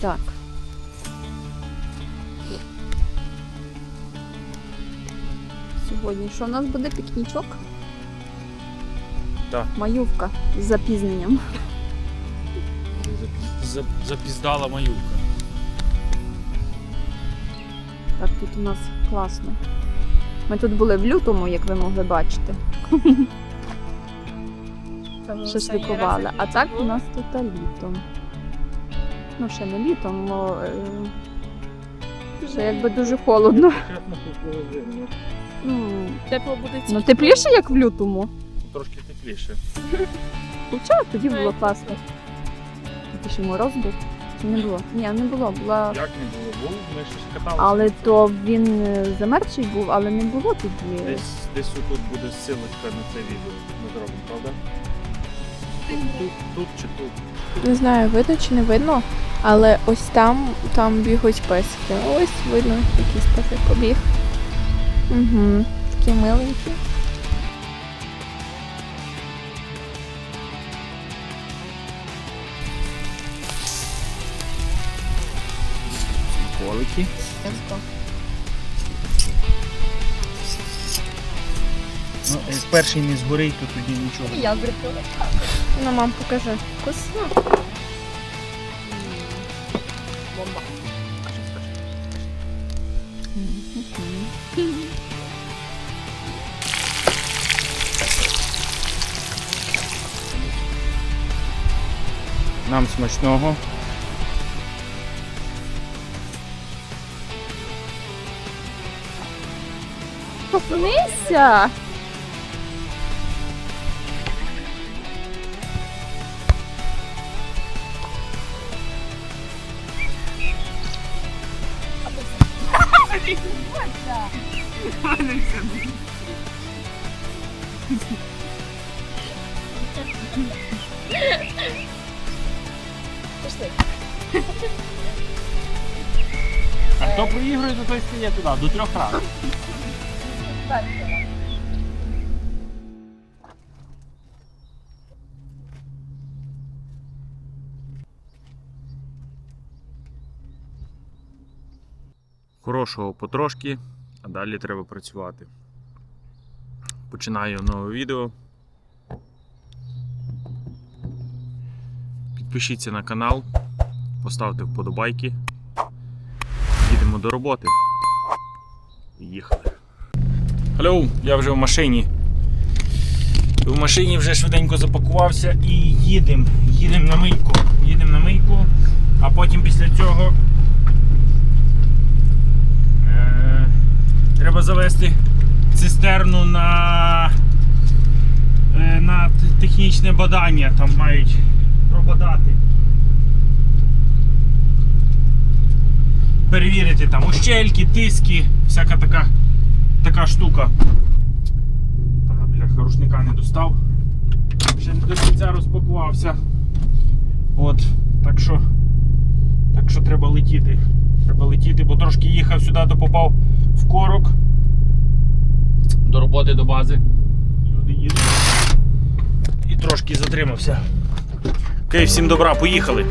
Так. Сьогодні що у нас буде пікнічок? Так. Маювка з запізненням. Запіздала маюка. Так, тут у нас класно. Ми тут були в лютому, як ви могли бачити. Шашликували. А так у нас тут літом. Ну, ще не літом, але е, ще якби дуже холодно. Ну, Тепло буде ну тепліше, як в лютому. Трошки тепліше. Хоча тоді було класно. Тоді ще мороз був. Чи не було? Ні, не було. Була... Як не було? Був, ми щось каталися. Але то він е, замерзший був, але не було тоді. Десь, десь тут буде ссылочка на це відео. Ми зробимо, правда? Тут, тут чи тут? Не знаю, видно чи не видно, але ось там, там бігають песики. Ось видно, якийсь песик побіг. Угу. Такі миленькі. Колики. Ну, перший не згорить, то тоді нічого. Я зробила. Ну, мам, покажи. Вкусно. Бомба. Нам смачного. А хто проігрує, то той стає туди, до трьох разів. Хорошого потрошки, а далі треба працювати. Починаю нове відео. Підпишіться на канал, поставте вподобайки. Їдемо до роботи. Їхали. Алло, я вже в машині. В машині вже швиденько запакувався і їдемо. Їдемо на мийку. Їдемо на мийку, а потім після цього е, треба завести цистерну на, е, на технічне бадання. Там мають пробадати. перевірити там ущельки, тиски, всяка така, така штука. Ага, бляха, рушника не достав. Ще не до кінця розпакувався. От, так що, так що треба летіти. Треба летіти, бо трошки їхав сюди, то попав в корок. До роботи до бази. Люди їдуть. І трошки затримався. Окей, всім добра, поїхали.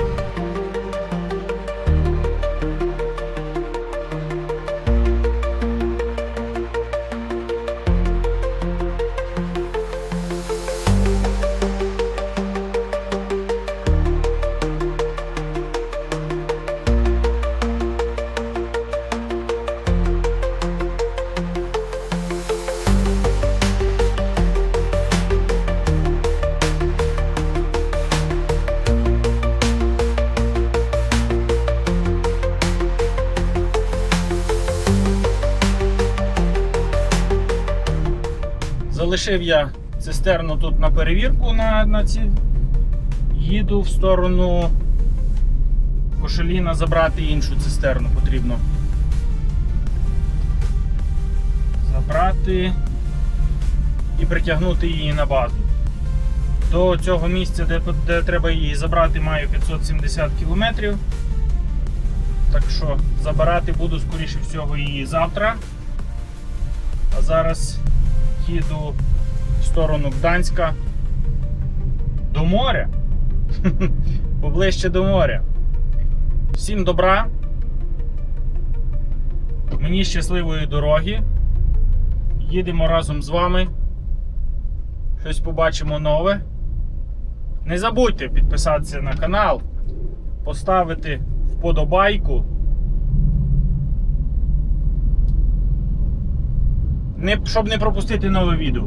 Залишив я цистерну тут на перевірку на, на ці. Їду в сторону Кошеліна забрати іншу цистерну потрібно. Забрати і притягнути її на базу. До цього місця, де, де треба її забрати, маю 570 кілометрів. Так що забирати буду, скоріше всього, її завтра. А зараз їду сторону Гданська до моря. Поближче до моря. Всім добра. Мені щасливої дороги. Їдемо разом з вами. Щось побачимо нове. Не забудьте підписатися на канал, поставити вподобайку. Не, щоб не пропустити нове відео.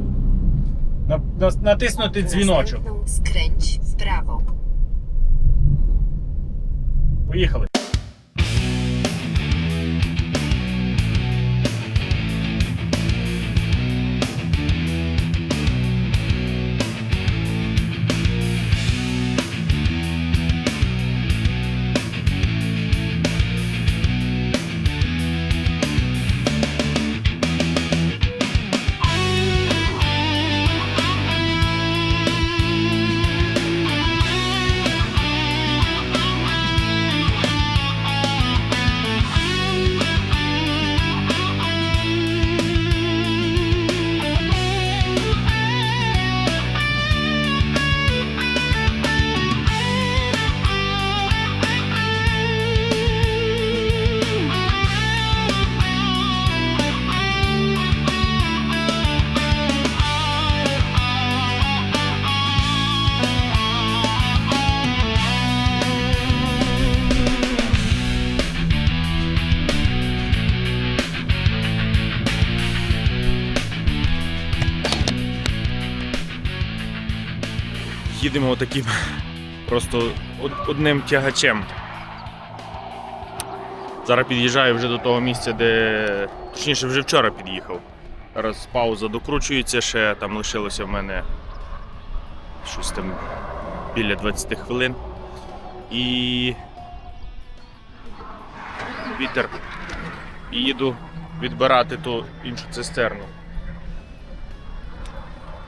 На- на- натиснути дзвіночок. Skręć w prawo. Поїхали. Їдемо таким просто одним тягачем. Зараз під'їжджаю вже до того місця, де. Точніше, вже вчора під'їхав. Зараз пауза докручується, ще там лишилося в мене щось там біля 20 хвилин. І. Вітер. Їду відбирати ту іншу цистерну.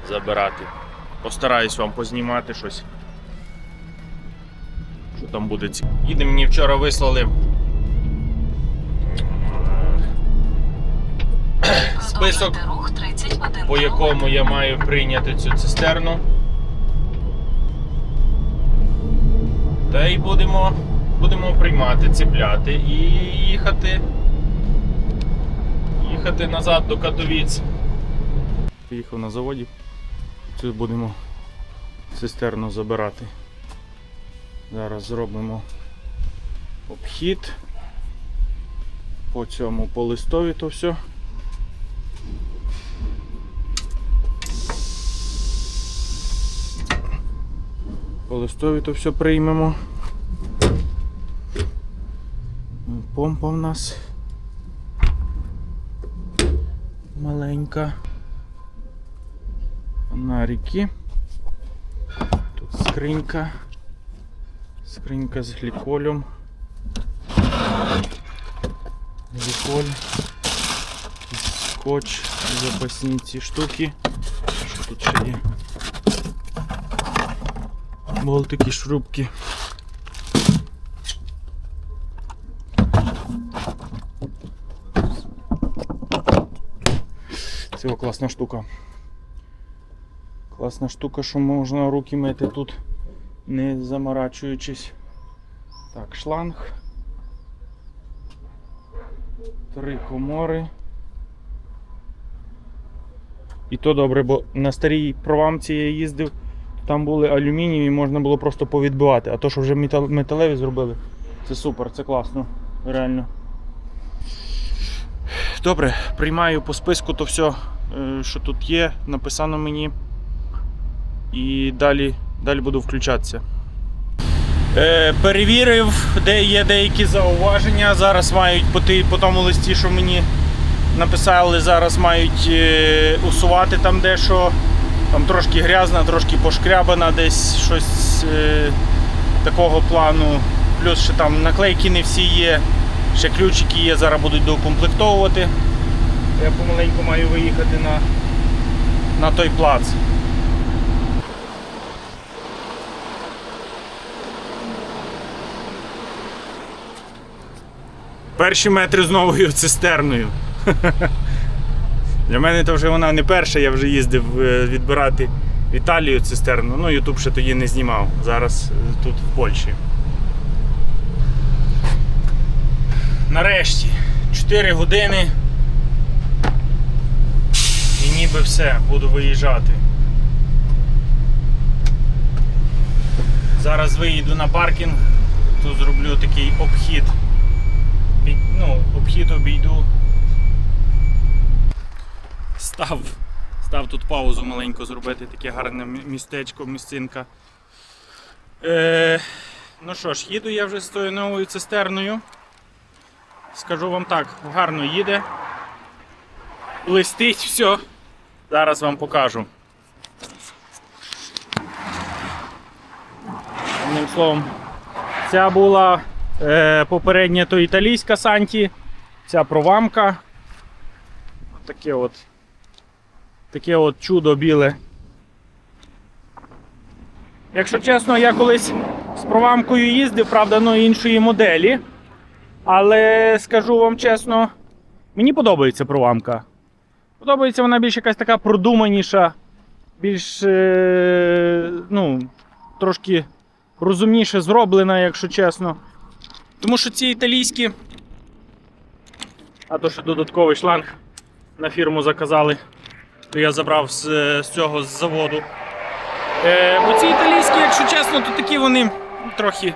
Забирати. Постараюсь вам познімати щось. Що там буде ці. Їде мені вчора вислали. Список, по якому я маю прийняти цю цистерну. Та й будемо, будемо приймати, цепляти і їхати. Їхати назад до Катовіць. Приїхав на заводі. Тут будемо цистерну забирати. Зараз зробимо обхід. По цьому по листові то все. По листові то все приймемо. Помпа в нас маленька. Фонарики. Тут скринька. Скринька з гліколем. Гліколь. Скотч, запасні ці штуки. Що тут ще є? Болтики, шрубки. Це класна штука. Класна штука, що можна руки мити тут, не заморачуючись. Так, шланг. Три комори. І то добре, бо на старій провамці я їздив, там були алюмінієві, можна було просто повідбивати. А то, що вже метал- металеві зробили, це супер, це класно. Реально. Добре, приймаю по списку то все, е, що тут є, написано мені. І далі, далі буду включатися. Е, перевірив, де є деякі зауваження. Зараз мають по, по тому листі, що мені написали, зараз мають е, усувати там дещо. Там трошки грязна, трошки пошкрябана, десь щось е, такого плану. Плюс ще там наклейки не всі є, ще ключики є, зараз будуть доукомплектовувати. Я помаленьку маю виїхати на, на той плац. Перші метри з новою цистерною. Для мене то вже вона не перша, я вже їздив е, відбирати в Італію цистерну. Ну, Ютуб ще тоді не знімав. Зараз е, тут в Польщі. Нарешті 4 години. І ніби все, буду виїжджати. Зараз виїду на паркінг, тут зроблю такий обхід. Під- Ну, обхід обійду. Став, став тут паузу маленьку зробити, таке гарне містечко, місцинка. Е, ну що ж, їду я вже з тою новою цистерною. Скажу вам так, гарно їде. Листить все. Зараз вам покажу. Одним словом, ця була е, попередня то італійська Санті, ця провамка. Таке от. Таке от чудо біле. Якщо чесно, я колись з провамкою їздив, правда, ну іншої моделі. Але скажу вам чесно, мені подобається провамка. Подобається вона більш якась така продуманіша, більш е, ну, трошки розумніше зроблена, якщо чесно. Тому що ці італійські. А то ще додатковий шланг на фірму заказали, я забрав з, з цього з заводу. Е, бо ці італійські, якщо чесно, то такі вони трохи,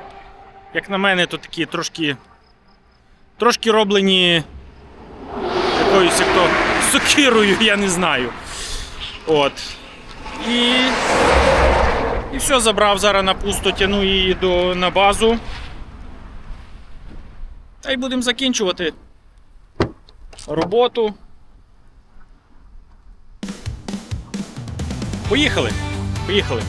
як на мене, то такі трошки. Трошки роблені якоюсь як то сокирою, я не знаю. От. І. І все, забрав зараз на пусто, тяну її до, на базу. Та й будемо закінчувати роботу. Поїхали! Поїхали!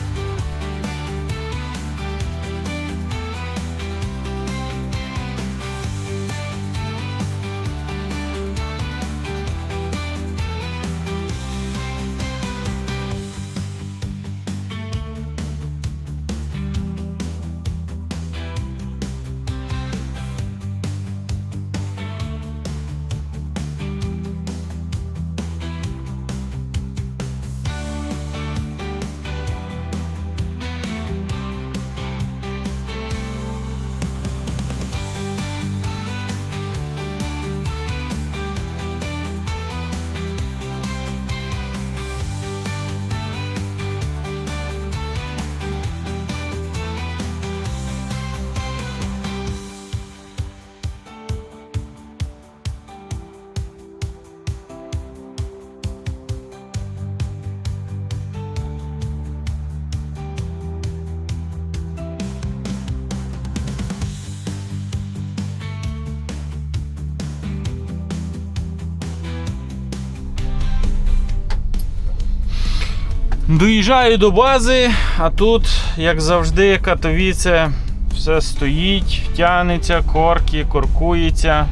Доїжджаю до бази, а тут, як завжди, Катовіце все стоїть, тянеться, корки, коркується,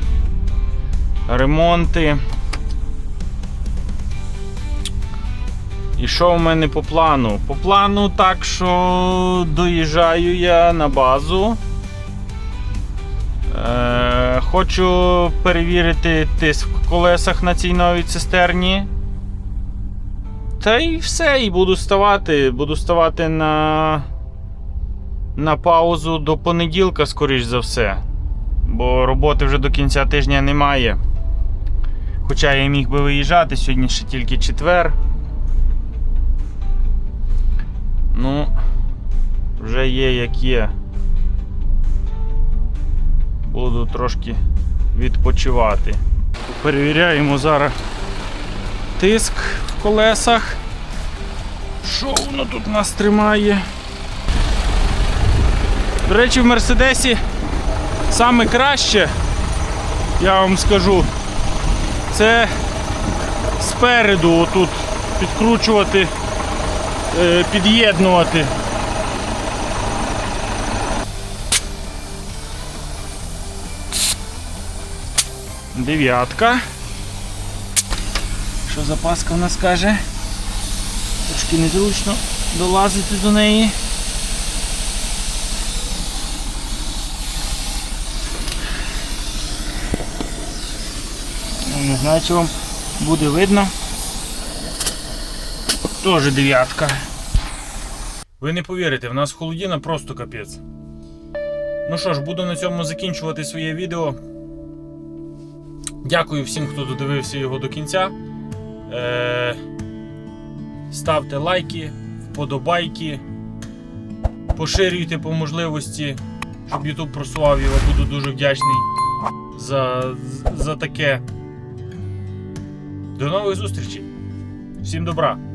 ремонти. І що в мене по плану? По плану так, що доїжджаю я на базу. Е, хочу перевірити тиск в колесах на цій новій цистерні. Та і все, і буду ставати. Буду ставати на, на паузу до понеділка, скоріш за все. Бо роботи вже до кінця тижня немає. Хоча я міг би виїжджати, сьогодні ще тільки четвер. Ну, вже є як є. Буду трошки відпочивати. Перевіряємо зараз тиск колесах. Що воно тут нас тримає? До речі, в Мерседесі саме краще, я вам скажу, це спереду отут підкручувати, е, під'єднувати. Дев'ятка. Запаска в нас каже? Трошки незручно долазити до неї. Ну, Не знаю, чи вам буде видно. Теж дев'ятка. Ви не повірите, в нас холодіна просто капець. Ну що ж, буду на цьому закінчувати своє відео. Дякую всім, хто додивився його до кінця. Е, ставте лайки, вподобайки, поширюйте по можливості, щоб YouTube просував його. Буду дуже вдячний за, за таке. До нових зустрічей. Всім добра!